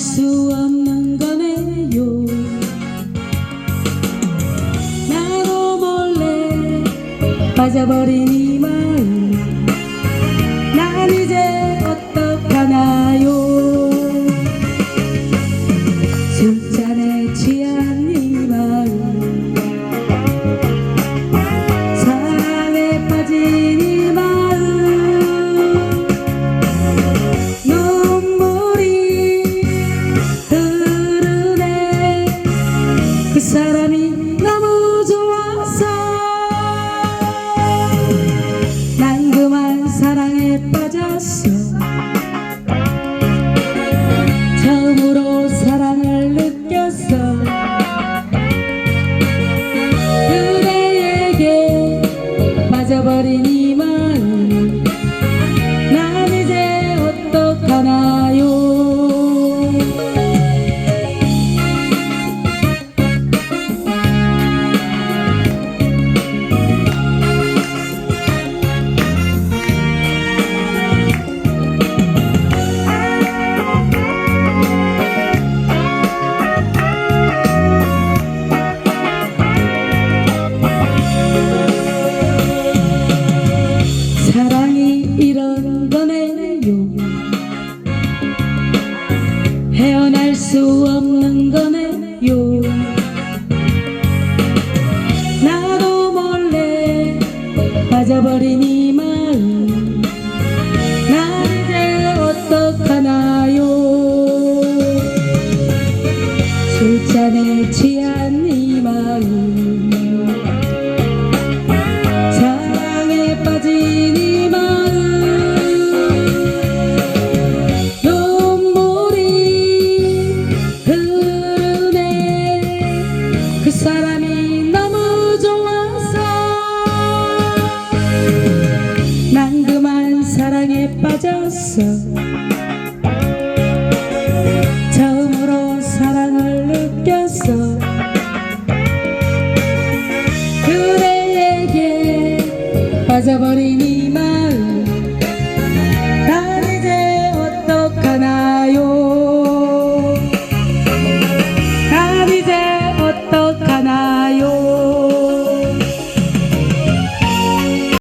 수 없는 거네요. 나도 몰래 빠져버린 이 마음. 난 이제 사람이 너무 좋아서 난 그만 사랑에 빠졌어. 처음으로 사랑을 느꼈어. 그대에게 빠져버린 이 거네요. 헤어날 수 없는 거네요. 나도 몰래 빠져버린 이 마음 빠졌어 처음으로 사랑을 느꼈어. 그대에게 빠져버린 이